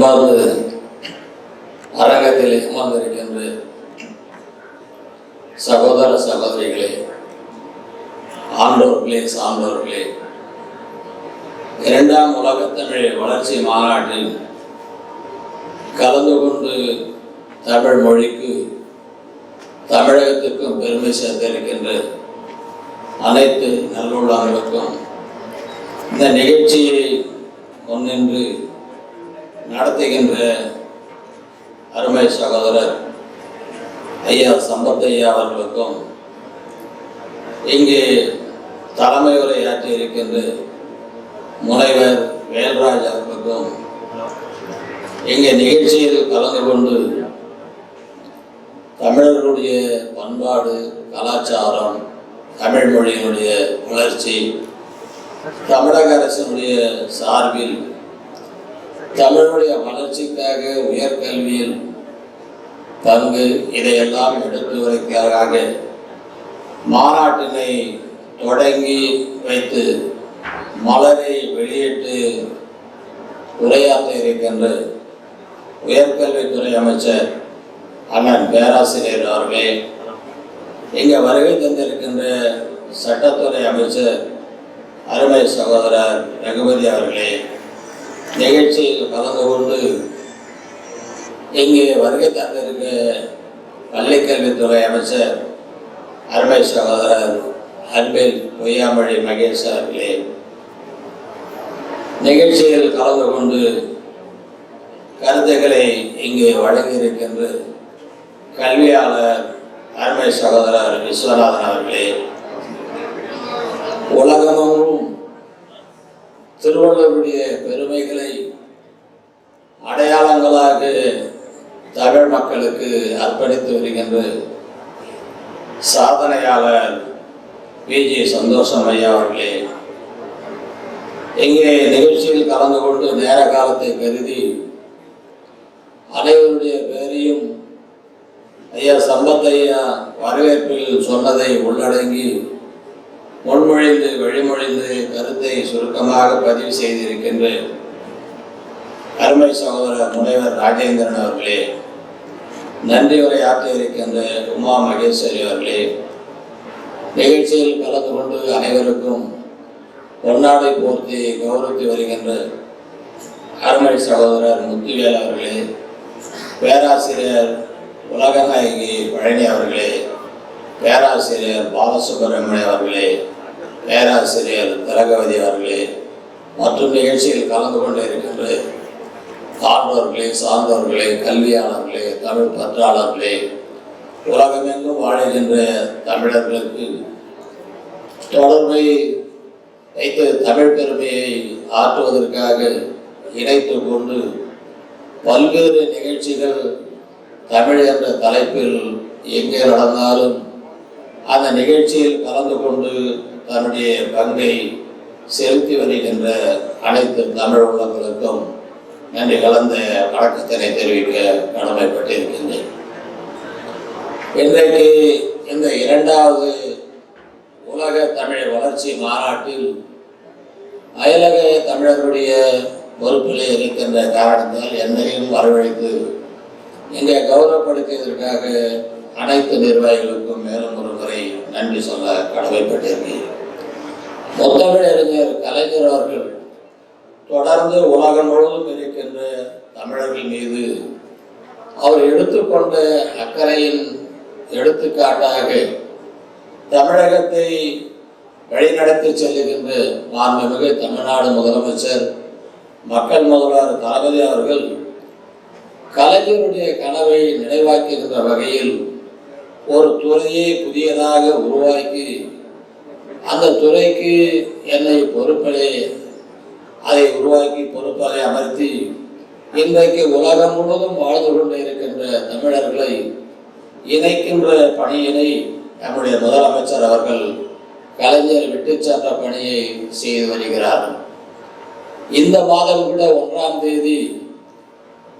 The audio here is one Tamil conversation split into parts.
அன்பார்ந்த அரங்கத்தில் அமர்ந்திருக்கின்ற சகோதர சகோதரிகளே ஆண்டோர்களே சான்றோர்களே இரண்டாம் உலகத்தமிழ் வளர்ச்சி மாநாட்டில் கலந்து கொண்டு தமிழ் மொழிக்கு தமிழகத்திற்கும் பெருமை சேர்ந்திருக்கின்ற அனைத்து நல்லுள்ளவர்களுக்கும் இந்த நிகழ்ச்சியை முன்னின்று நடத்துகின்ற அருமை சகோதரர் ஐயா சம்பத் ஐயா அவர்களுக்கும் இங்கே தலைமை உரையாற்றி இருக்கின்ற முனைவர் வேல்ராஜ் அவர்களுக்கும் இங்கே நிகழ்ச்சியில் கலந்து கொண்டு தமிழர்களுடைய பண்பாடு கலாச்சாரம் தமிழ் மொழியினுடைய வளர்ச்சி தமிழக அரசினுடைய சார்பில் தமிழுடைய வளர்ச்சிக்காக உயர்கல்வியில் பங்கு இதையெல்லாம் எடுத்து உரைக்கிறதாக மாநாட்டினை தொடங்கி வைத்து மலரை வெளியிட்டு உரையாற்ற இருக்கின்ற உயர்கல்வித்துறை அமைச்சர் அண்ணன் பேராசிரியர் அவர்களே இங்கே வருகை தந்திருக்கின்ற சட்டத்துறை அமைச்சர் அருமை சகோதரர் ரகுபதி அவர்களே நிகழ்ச்சியில் கலந்து கொண்டு இங்கே வருகை தந்திருக்க பள்ளிக்கல்வித்துறை அமைச்சர் அருமை சகோதரர் அன்பில் பொய்யாமொழி மகேஷ் அவர்களே. நிகழ்ச்சியில் கலந்து கொண்டு கருத்துக்களை இங்கே வழங்கியிருக்கின்ற கல்வியாளர் அருமை சகோதரர் விஸ்வநாதன் அவர்களே. உலகமும் திருவள்ளுவருடைய பெருமைகளை அடையாளங்களாக தமிழ் மக்களுக்கு அர்ப்பணித்து வருகின்ற சாதனையாளர் விஜி சந்தோஷம் ஐயா அவர்களே இங்கே நிகழ்ச்சியில் கலந்து கொண்டு நேர காலத்தை கருதி அனைவருடைய பேரையும் ஐயா சம்பத் ஐயா வரவேற்பில் சொன்னதை உள்ளடங்கி முன்மொழிந்து வழிமொழிந்து கருத்தை சுருக்கமாக பதிவு செய்திருக்கின்ற அருமை சகோதரர் முனைவர் ராஜேந்திரன் அவர்களே நன்றி உரை ஆற்ற இருக்கின்ற உமா மகேஸ்வரி அவர்களே நிகழ்ச்சியில் கலந்து கொண்டு அனைவருக்கும் பொன்னாடை போர்த்தி கௌரவித்து வருகின்ற அருமை சகோதரர் முத்துவேல் அவர்களே பேராசிரியர் உலகநாயகி பழனி அவர்களே பேராசிரியர் பாலசுப்ரமணிய அவர்களே பேராசிரியர் திலகவதி அவர்களே மற்றும் நிகழ்ச்சியில் கலந்து கொண்டு இருக்கின்ற ஆண்டோர்களே சார்ந்தவர்களே கல்வியாளர்களே தமிழ் பற்றாளர்களே உலகமெங்கும் வாழ்கின்ற தமிழர்களுக்கு தொடர்பை வைத்து தமிழ் பெருமையை ஆற்றுவதற்காக இணைத்து கொண்டு பல்வேறு நிகழ்ச்சிகள் தமிழ் என்ற தலைப்பில் எங்கே நடந்தாலும் அந்த நிகழ்ச்சியில் கலந்து கொண்டு தன்னுடைய பங்கை செலுத்தி வருகின்ற அனைத்து தமிழ் உள்ளங்களுக்கும் நன்றி கலந்த வணக்கத்தினை தெரிவிக்க கடமைப்பட்டிருக்கின்றேன். இன்றைக்கு இந்த இரண்டாவது உலக தமிழ் வளர்ச்சி மாநாட்டில் அயலக தமிழர்களுடைய பொறுப்பிலே இருக்கின்ற காரணத்தால் என்னையும் வரவழைத்து இங்கே கௌரவப்படுத்தியதற்காக அனைத்து நிர்வாகிகளுக்கும் மேலும் ஒரு முறை நன்றி சொல்ல கடமைப்பட்டிருக்கிறேன். முத்தமிழ் கலைஞர் அவர்கள் தொடர்ந்து உலகம் முழுவதும் இருக்கின்ற தமிழர்கள் மீது அவர் எடுத்துக்கொண்ட அக்கறையின் எடுத்துக்காட்டாக தமிழகத்தை வழிநடத்தி செல்லுகின்ற மாண்புமிகு தமிழ்நாடு முதலமைச்சர் மக்கள் முதல்வர் தளபதி அவர்கள் கலைஞருடைய கனவை நினைவாக்குகின்ற வகையில் ஒரு துறையை புதியதாக உருவாக்கி அந்த துறைக்கு என்னை பொறுப்பிலே அதை உருவாக்கி பொறுப்பாக அமர்த்தி இன்றைக்கு உலகம் முழுவதும் வாழ்ந்து கொண்டு இருக்கின்ற தமிழர்களை இணைக்கின்ற பணியினை நம்முடைய முதலமைச்சர் அவர்கள் கலைஞர் விட்டு சென்ற பணியை செய்து வருகிறார். இந்த மாதம் கூட ஒன்றாம் தேதி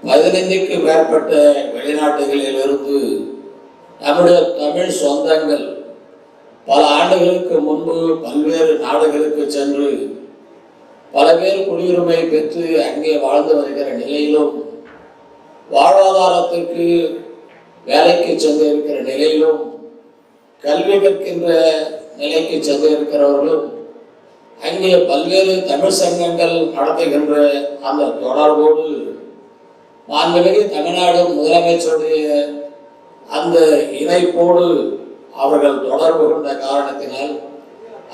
பதினைந்துக்கு மேற்பட்ட வெளிநாட்டுகளிலிருந்து நம்முடைய தமிழ் சொந்தங்கள் பல ஆண்டுகளுக்கு முன்பு பல்வேறு நாடுகளுக்கு சென்று பல பேர் குடியுரிமை பெற்று அங்கே வாழ்ந்து வருகிற நிலையிலும் வாழ்வாதாரத்திற்கு வேலைக்கு சென்று இருக்கிற நிலையிலும் கல்வி கற்கின்ற நிலைக்கு சென்று இருக்கிறவர்களும் அங்கே பல்வேறு தமிழ் சங்கங்கள் நடத்துகின்ற அந்த தொடர்போடு மாண்புமிகு தமிழ்நாடு முதலமைச்சருடைய அந்த இணைப்போடு அவர்கள் தொடர்பு கொண்ட காரணத்தினால்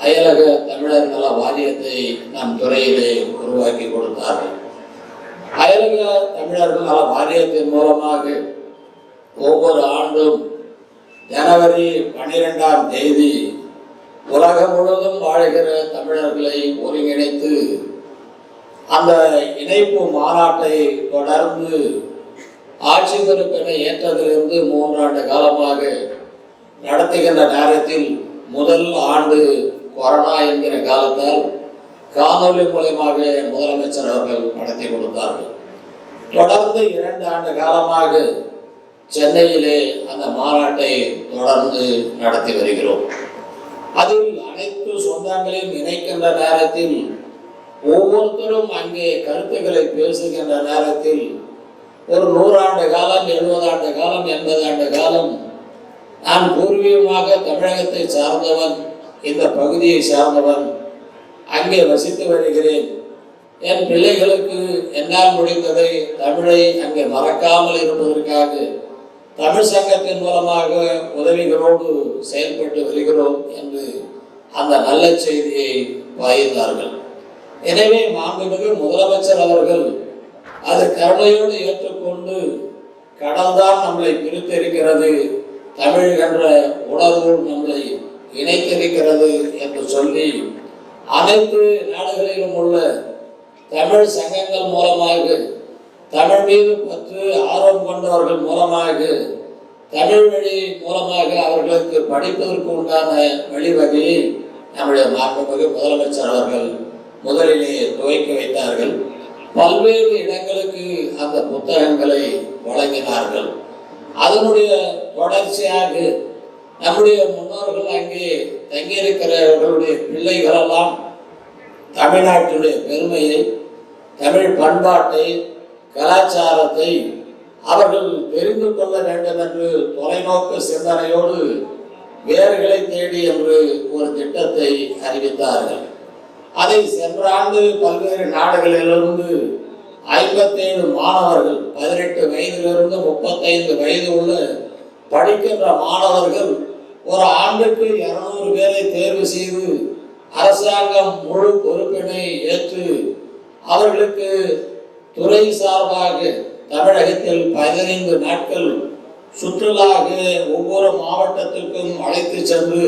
அயலக தமிழர் நல வாரியத்தை நம் துறையிலே உருவாக்கி கொடுத்தார்கள். அயலக தமிழர்கள் நல வாரியத்தின் மூலமாக ஒவ்வொரு ஆண்டும் ஜனவரி பன்னிரெண்டாம் தேதி உலகம் முழுவதும் வாழ்கிற தமிழர்களை ஒருங்கிணைத்து அந்த இணைப்பு மாநாட்டை தொடர்ந்து ஆட்சி பொறுப்பினை ஏற்றதிலிருந்து மூன்றாண்டு காலமாக நடத்துகின்ற நேரத்தில் முதல் ஆண்டு கொரோனா என்கிற காலத்தால் காணொலி மூலயமாக முதலமைச்சர் அவர்கள் நடத்தி கொடுத்தார்கள். தொடர்ந்து இரண்டு ஆண்டு காலமாக சென்னையிலே அந்த மாநாட்டை தொடர்ந்து நடத்தி வருகிறோம். அதில் அனைத்து சொந்தங்களையும் இணைக்கின்ற நேரத்தில் ஒவ்வொருத்தரும் அங்கே கருத்துக்களை பேசுகின்ற நேரத்தில் ஒரு நூறாண்டு காலம் எழுபதாண்டு காலம் எண்பது ஆண்டு காலம் நான் பூர்வீகமாக தமிழகத்தை சார்ந்தவன் இந்த பகுதியை சார்ந்தவன் அங்கே வசித்து வருகிறேன். என் பிள்ளைகளுக்கு என்னால் முடிந்ததை தமிழை அங்கே மறக்காமல் இருப்பதற்காக தமிழ் சங்கத்தின் மூலமாக உதவிகளோடு செயல்பட்டு வருகிறோம் என்று அந்த நல்ல செய்தியை பகிர்ந்தார்கள் எனவே மாண்புமிகு முதலமைச்சர் அவர்கள் அது கருணையோடு ஏற்றுக்கொண்டு கடல்தான் நம்மளை பிரித்திருக்கிறது தமிழ் என்ற உணர்வு நம்மளை இணைத்திருக்கிறது என்று சொல்லி அனைத்து நாடுகளிலும் உள்ள தமிழ் சங்கங்கள் மூலமாக தமிழ் மீது பற்று ஆர்வம் கொண்டவர்கள் மூலமாக தமிழ் வழி மூலமாக அவர்களுக்கு படிப்பதற்கு உண்டான வழிவகையை நம்முடைய மாண்புமிகு முதலமைச்சர் அவர்கள் முதலிலே துவக்கி வைத்தார்கள். பல்வேறு இடங்களுக்கு அந்த புத்தகங்களை வழங்கினார்கள். அதனுடைய தொடர்ச்சியாக நம்முடைய முன்னோர்கள் அங்கே தங்கியிருக்கிறவர்களுடைய பிள்ளைகளெல்லாம் தமிழ்நாட்டினுடைய பெருமையை தமிழ் பண்பாட்டை கலாச்சாரத்தை அவர்கள் தெரிந்து கொள்ள வேண்டும் என்று தொலைநோக்கு சிந்தனையோடு வேர்களை தேடி என்று ஒரு திட்டத்தை அறிவித்தார்கள். அதை சென்ற ஆண்டு பல்வேறு நாடுகளிலிருந்து ஐம்பத்தேழு மாணவர்கள் பதினெட்டு வயதிலிருந்து முப்பத்தைந்து வயது உள்ள படிக்கின்ற மாணவர்கள் ஒரு ஆண்டுக்கு இருநூறு பேரை தேர்வு செய்து அரசாங்கம் முழு பொறுப்பினை ஏற்று அவர்களுக்கு துறை சார்பாக தமிழகத்தில் பதினைந்து நாட்கள் சுற்றுலாக ஒவ்வொரு மாவட்டத்திற்கும் அழைத்து சென்று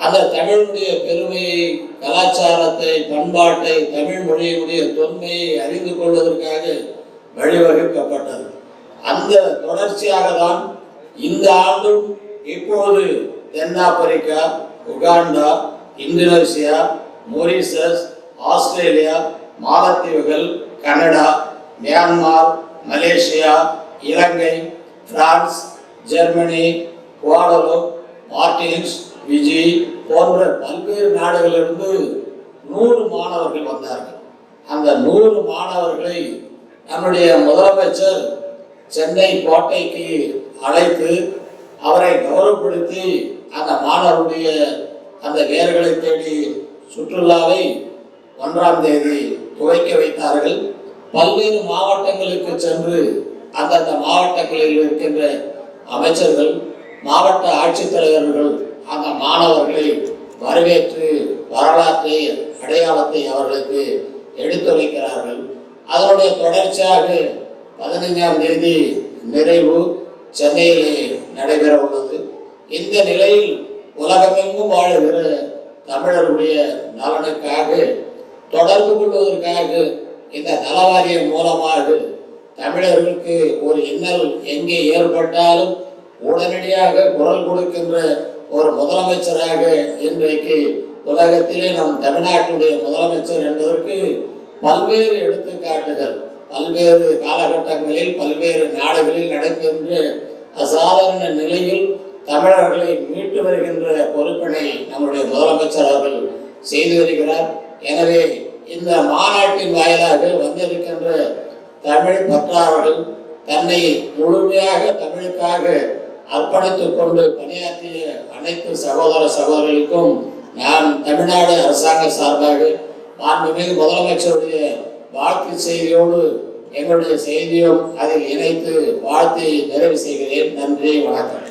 அந்த தமிழுடைய பெருமையை கலாச்சாரத்தை பண்பாட்டை தமிழ் மொழியினுடைய தொன்மையை அறிந்து கொள்வதற்காக வழிவகுக்கப்பட்டது. அந்த தொடர்ச்சியாக தான் இந்த ஆண்டும் இப்போது தென்னாப்பிரிக்கா உகாண்டா இந்தோனேசியா மொரிசஸ் ஆஸ்திரேலியா மாலத்தீவுகள் Canada Myanmar Malaysia Ilangai France Germany Guadeloupe Martinique Fiji போன்ற பல்வேறு நாடுகளிலிருந்து நூறு மாணவர்கள் வந்தார்கள். அந்த நூறு மாணவர்களை நம்முடைய முதலமைச்சர் சென்னை கோட்டைக்கு அழைத்து அவரை கௌரவப்படுத்தி அந்த மாணவருடைய அந்த வேர்களை தேடி சுற்றுலாவை ஒன்றாம் தேதி துவக்கி வைத்தார்கள். பல்வேறு மாவட்டங்களுக்கு சென்று அந்தந்த மாவட்டங்களில் இருக்கின்ற அமைச்சர்கள் மாவட்ட ஆட்சித்தலைவர்கள் வரவேற்று வரலாற்றை அடையாளத்தை அவர்களுக்கு எடுத்துரைக்கிறார்கள். அதனுடைய தொடர்ச்சியாக பதினைஞ்சாம் தேதி நிறைவு சென்னையிலே நடைபெற உள்ளது. இந்த நிலையில் உலகமெங்கும் வாழுகிற தமிழருடைய நலனுக்காக தொடர்பு கொள்வதற்காக இந்த நலவாரியம் மூலமாக தமிழர்களுக்கு ஒரு இன்னல் எங்கே ஏற்பட்டாலும் உடனடியாக குரல் கொடுக்கின்ற ஒரு முதலமைச்சராக இன்றைக்கு உலகத்திலே நம் தமிழ்நாட்டுடைய முதலமைச்சர் என்பதற்கு பல்வேறு எடுத்துக்காட்டுகள். பல்வேறு காலகட்டங்களில் பல்வேறு நாடுகளில் நடக்கின்ற அசாதாரண நிலையில் தமிழர்களை மீட்டு வருகின்ற பொறுப்பினை நம்முடைய முதலமைச்சர் அவர்கள் செய்து வருகிறார். எனவே இந்த மாநாட்டின் வாயிலாக வந்திருக்கின்ற தமிழ் பற்றாளர்கள் தன்னை முழுமையாக தமிழுக்காக அர்ப்பணித்துக் கொண்டு பணியாற்றிய அனைத்து சகோதர சகோதரிகளுக்கும் நான் தமிழ்நாடு அரசாங்க சார்பாக மாண்புமிகு முதலமைச்சருடைய வாழ்த்து செய்தியோடு எங்களுடைய செய்தியும் அதில் இணைத்து வாழ்த்தை நிறைவு செய்கிறேன். நன்றி வணக்கம்.